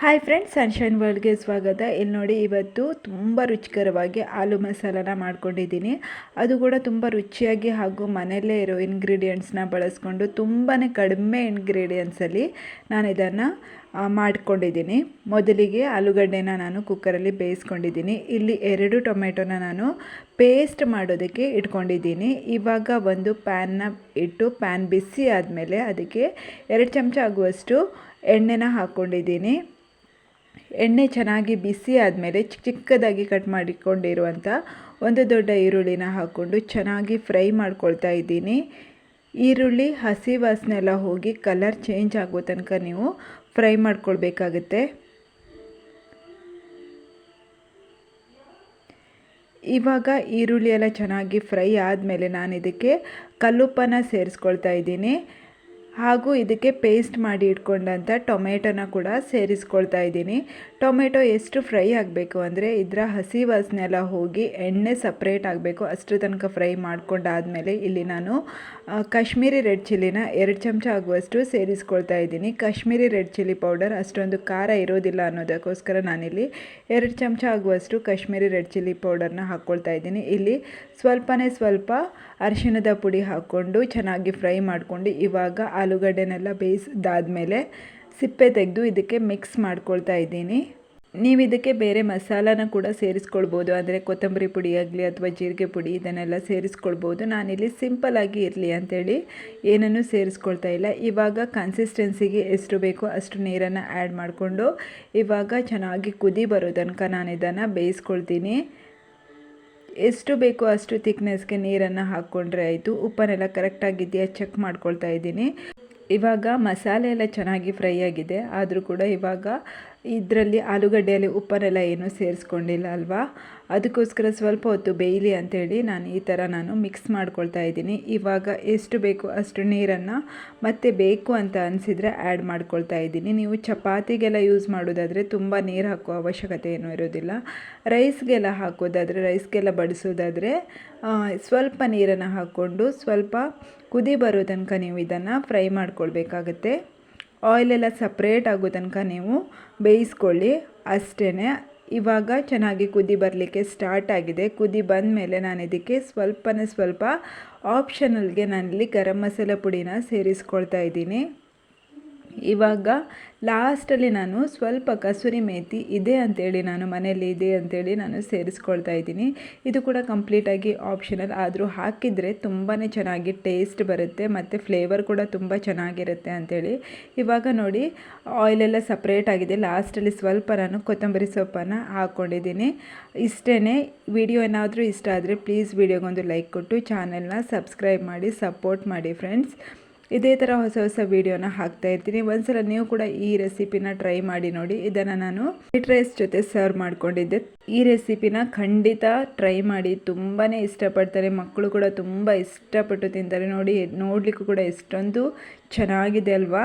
Hi friends sunshine ವರ್ಲ್ಡ್ಗೆ ಸ್ವಾಗತ. ಇಲ್ಲಿ ನೋಡಿ, ಇವತ್ತು ತುಂಬ ರುಚಿಕರವಾಗಿ ಆಲೂ ಮಸಾಲನ ಮಾಡ್ಕೊಂಡಿದ್ದೀನಿ. ಅದು ಕೂಡ ತುಂಬ ರುಚಿಯಾಗಿ ಹಾಗೂ ಮನೆಯಲ್ಲೇ ಇರೋ ಇಂಗ್ರೀಡಿಯೆಂಟ್ಸ್ನ ಬಳಸ್ಕೊಂಡು ತುಂಬಾ ಕಡಿಮೆ ಇಂಗ್ರೀಡಿಯೆಂಟ್ಸಲ್ಲಿ ನಾನು ಇದನ್ನು ಮಾಡ್ಕೊಂಡಿದ್ದೀನಿ. ಮೊದಲಿಗೆ ಆಲೂಗಡ್ಡೆನ ನಾನು ಕುಕ್ಕರಲ್ಲಿ ಬೇಯಿಸ್ಕೊಂಡಿದ್ದೀನಿ. ಇಲ್ಲಿ ಎರಡು ಟೊಮೆಟೊನ ನಾನು ಪೇಸ್ಟ್ ಮಾಡೋದಕ್ಕೆ ಇಟ್ಕೊಂಡಿದ್ದೀನಿ. ಇವಾಗ ಒಂದು ಪ್ಯಾನ್ನ ಇಟ್ಟು ಪ್ಯಾನ್ ಬಿಸಿ ಆದಮೇಲೆ ಅದಕ್ಕೆ ಎರಡು ಚಮಚ ಆಗುವಷ್ಟು ಎಣ್ಣೆನ ಹಾಕ್ಕೊಂಡಿದ್ದೀನಿ ಎಣ್ಣೆ ಚೆನ್ನಾಗಿ ಬಿಸಿ ಆದಮೇಲೆ ಚಿಕ್ಕ ಚಿಕ್ಕದಾಗಿ ಕಟ್ ಮಾಡಿಕೊಂಡಿರುವಂಥ ಒಂದು ದೊಡ್ಡ ಈರುಳ್ಳಿನ ಹಾಕ್ಕೊಂಡು ಚೆನ್ನಾಗಿ ಫ್ರೈ ಮಾಡ್ಕೊಳ್ತಾ ಇದ್ದೀನಿ. ಈರುಳ್ಳಿ, ಹಸಿ ವಾಸನೆ ಎಲ್ಲ ಹೋಗಿ ಕಲರ್ ಚೇಂಜ್ ಆಗೋ ತನಕ ನೀವು ಫ್ರೈ ಮಾಡ್ಕೊಳ್ಬೇಕಾಗತ್ತೆ. ಇವಾಗ ಈರುಳ್ಳಿ ಎಲ್ಲ ಚೆನ್ನಾಗಿ ಫ್ರೈ ಆದಮೇಲೆ ನಾನು ಇದಕ್ಕೆ ಕಲ್ಲುಪ್ಪನ ಸೇರಿಸ್ಕೊಳ್ತಾ ಇದ್ದೀನಿ. ಹಾಗೂ ಇದಕ್ಕೆ ಪೇಸ್ಟ್ ಮಾಡಿ ಇಟ್ಕೊಂಡಂಥ ಟೊಮೆಟೊನ ಕೂಡ ಸೇರಿಸ್ಕೊಳ್ತಾ ಇದ್ದೀನಿ. ಟೊಮೆಟೊ ಎಷ್ಟು ಫ್ರೈ ಆಗಬೇಕು ಅಂದರೆ ಇದರ ಹಸಿ ವಾಸನೆ ಎಲ್ಲ ಹೋಗಿ ಎಣ್ಣೆ ಸಪ್ರೇಟ್ ಆಗಬೇಕು. ಅಷ್ಟರ ತನಕ ಫ್ರೈ ಮಾಡ್ಕೊಂಡಾದಮೇಲೆ ಇಲ್ಲಿ ನಾನು ಕಾಶ್ಮೀರಿ ರೆಡ್ ಚಿಲ್ಲಿನ ಎರಡು ಚಮಚ ಆಗುವಷ್ಟು ಸೇರಿಸ್ಕೊಳ್ತಾ ಇದ್ದೀನಿ. ಕಾಶ್ಮೀರಿ ರೆಡ್ ಚಿಲ್ಲಿ ಪೌಡರ್ ಅಷ್ಟೊಂದು ಖಾರ ಇರೋದಿಲ್ಲ ಅನ್ನೋದಕ್ಕೋಸ್ಕರ ನಾನಿಲ್ಲಿ ಎರಡು ಚಮಚ ಆಗುವಷ್ಟು ಕಾಶ್ಮೀರಿ ರೆಡ್ ಚಿಲ್ಲಿ ಪೌಡರ್ನ ಹಾಕ್ಕೊಳ್ತಾ ಇದ್ದೀನಿ. ಇಲ್ಲಿ ಸ್ವಲ್ಪನೇ ಸ್ವಲ್ಪ ಅರಿಶಿಣದ ಪುಡಿ ಹಾಕ್ಕೊಂಡು ಚೆನ್ನಾಗಿ ಫ್ರೈ ಮಾಡಿಕೊಂಡು ಇವಾಗ ಆಲೂಗಡ್ಡೆನೆಲ್ಲ ಬೇಯಿಸಿದಾದ್ಮೇಲೆ ಸಿಪ್ಪೆ ತೆಗೆದು ಇದಕ್ಕೆ ಮಿಕ್ಸ್ ಮಾಡ್ಕೊಳ್ತಾ ಇದ್ದೀನಿ. ನೀವು ಇದಕ್ಕೆ ಬೇರೆ ಮಸಾಲಾನ ಕೂಡ ಸೇರಿಸ್ಕೊಳ್ಬೋದು. ಅಂದರೆ ಕೊತ್ತಂಬರಿ ಪುಡಿ ಆಗಲಿ ಅಥವಾ ಜೀರಿಗೆ ಪುಡಿ ಇದನ್ನೆಲ್ಲ ಸೇರಿಸ್ಕೊಳ್ಬೋದು. ನಾನಿಲ್ಲಿ ಸಿಂಪಲ್ಲಾಗಿ ಇರಲಿ ಅಂಥೇಳಿ ಏನನ್ನೂ ಸೇರಿಸ್ಕೊಳ್ತಾ ಇಲ್ಲ. ಇವಾಗ ಕನ್ಸಿಸ್ಟೆನ್ಸಿಗೆ ಎಷ್ಟು ಬೇಕೋ ಅಷ್ಟು ನೀರನ್ನು ಆ್ಯಡ್ ಮಾಡಿಕೊಂಡು ಇವಾಗ ಚೆನ್ನಾಗಿ ಕುದಿ ಬರೋ ತನಕ ನಾನು ಇದನ್ನು ಬೇಯಿಸ್ಕೊಳ್ತೀನಿ. ಎಷ್ಟು ಬೇಕೋ ಅಷ್ಟು ತಿಕ್ನೆಸ್ಗೆ ನೀರನ್ನು ಹಾಕ್ಕೊಂಡ್ರೆ ಆಯಿತು. ಉಪ್ಪನ್ನೆಲ್ಲ ಕರೆಕ್ಟಾಗಿದೆಯಾ ಚೆಕ್ ಮಾಡ್ಕೊಳ್ತಾ ಇದ್ದೀನಿ. ಇವಾಗ ಮಸಾಲೆ ಎಲ್ಲ ಚೆನ್ನಾಗಿ ಫ್ರೈ ಆಗಿದೆ. ಆದರೂ ಕೂಡ ಇವಾಗ ಇದರಲ್ಲಿ ಆಲೂಗಡ್ಡೆಯಲ್ಲಿ ಉಪ್ಪನ್ನೆಲ್ಲ ಏನೂ ಸೇರಿಸ್ಕೊಂಡಿಲ್ಲ ಅಲ್ವಾ? ಅದಕ್ಕೋಸ್ಕರ ಸ್ವಲ್ಪ ಹೊತ್ತು ಬೇಯಲಿ ಅಂಥೇಳಿ ನಾನು ಈ ಥರ ನಾನು ಮಿಕ್ಸ್ ಮಾಡ್ಕೊಳ್ತಾ ಇದ್ದೀನಿ. ಇವಾಗ ಎಷ್ಟು ಬೇಕು ಅಷ್ಟು ನೀರನ್ನು ಮತ್ತೆ ಬೇಕು ಅಂತ ಅನಿಸಿದರೆ ಆ್ಯಡ್ ಮಾಡ್ಕೊಳ್ತಾ ಇದ್ದೀನಿ. ನೀವು ಚಪಾತಿಗೆಲ್ಲ ಯೂಸ್ ಮಾಡೋದಾದರೆ ತುಂಬ ನೀರು ಹಾಕುವ ಅವಶ್ಯಕತೆ ಏನೂ ಇರೋದಿಲ್ಲ. ರೈಸ್ಗೆಲ್ಲ ಹಾಕೋದಾದರೆ, ರೈಸ್ಗೆಲ್ಲ ಬಡಿಸೋದಾದರೆ ಸ್ವಲ್ಪ ನೀರನ್ನು ಹಾಕ್ಕೊಂಡು ಸ್ವಲ್ಪ ಕುದಿ ಬರೋ ತನಕ ನೀವು ಇದನ್ನು ಫ್ರೈ ಮಾಡ್ಕೊಳ್ಬೇಕಾಗತ್ತೆ. ಆಯಿಲೆಲ್ಲ ಸಪ್ರೇಟ್ ಆಗೋ ತನಕ ನೀವು ಬೇಯಿಸ್ಕೊಳ್ಳಿ. ಅಷ್ಟೇ ಇವಾಗ ಚೆನ್ನಾಗಿ ಕುದಿ ಬರಲಿಕ್ಕೆ ಸ್ಟಾರ್ಟ್ ಆಗಿದೆ. ಕುದಿ ಬಂದ ಮೇಲೆ ನಾನು ಇದಕ್ಕೆ ಸ್ವಲ್ಪನೇ ಸ್ವಲ್ಪ ಆಪ್ಷನಲ್ಗೆ ನಾನಿಲ್ಲಿ ಗರಂ ಮಸಾಲೆ ಪುಡಿನ ಸೇರಿಸ್ಕೊಳ್ತಾ ಇದ್ದೀನಿ. ಇವಾಗ ಲಾಸ್ಟಲ್ಲಿ ನಾನು ಸ್ವಲ್ಪ ಕಸೂರಿ ಮೇತಿ ಇದೆ ಅಂತೇಳಿ ನಾನು ಮನೆಯಲ್ಲಿ ಇದೆ ಅಂತೇಳಿ ನಾನು ಸೇರಿಸ್ಕೊಳ್ತಾ ಇದ್ದೀನಿ. ಇದು ಕೂಡ ಕಂಪ್ಲೀಟಾಗಿ ಆಪ್ಷನಲ್ ಆದರೂ ಹಾಕಿದರೆ ತುಂಬಾ ಚೆನ್ನಾಗಿ ಟೇಸ್ಟ್ ಬರುತ್ತೆ ಮತ್ತು ಫ್ಲೇವರ್ ಕೂಡ ತುಂಬ ಚೆನ್ನಾಗಿರುತ್ತೆ ಅಂಥೇಳಿ ಇವಾಗ ನೋಡಿ ಆಯಿಲೆಲ್ಲ ಸಪ್ರೇಟ್ ಆಗಿದೆ. ಲಾಸ್ಟಲ್ಲಿ ಸ್ವಲ್ಪ ನಾನು ಕೊತ್ತಂಬರಿ ಸೊಪ್ಪನ್ನು ಹಾಕ್ಕೊಂಡಿದ್ದೀನಿ ಇಷ್ಟೇ ವಿಡಿಯೋ ಏನಾದರೂ ಇಷ್ಟ ಆದರೆ ಪ್ಲೀಸ್ ವಿಡಿಯೋಗೊಂದು ಲೈಕ್ ಕೊಟ್ಟು ಚಾನೆಲ್ನ ಸಬ್ಸ್ಕ್ರೈಬ್ ಮಾಡಿ ಸಪೋರ್ಟ್ ಮಾಡಿ ಫ್ರೆಂಡ್ಸ್ ಇದೇ ಥರ ಹೊಸ ಹೊಸ ವೀಡಿಯೋನ ಹಾಕ್ತಾ ಇರ್ತೀನಿ. ಒಂದ್ಸಲ ನೀವು ಕೂಡ ಈ ರೆಸಿಪಿನ ಟ್ರೈ ಮಾಡಿ ನೋಡಿ. ಇದನ್ನು ನಾನು ವೈಟ್ ರೈಸ್ ಜೊತೆ ಸರ್ವ್ ಮಾಡ್ಕೊಂಡಿದ್ದೆ. ಈ ರೆಸಿಪಿನ ಖಂಡಿತ ಟ್ರೈ ಮಾಡಿ. ತುಂಬಾ ಇಷ್ಟಪಡ್ತಾರೆ. ಮಕ್ಕಳು ಕೂಡ ತುಂಬ ಇಷ್ಟಪಟ್ಟು ತಿಂತಾರೆ. ನೋಡಿ, ನೋಡಲಿಕ್ಕೂ ಕೂಡ ಎಷ್ಟೊಂದು ಚೆನ್ನಾಗಿದೆ ಅಲ್ವಾ?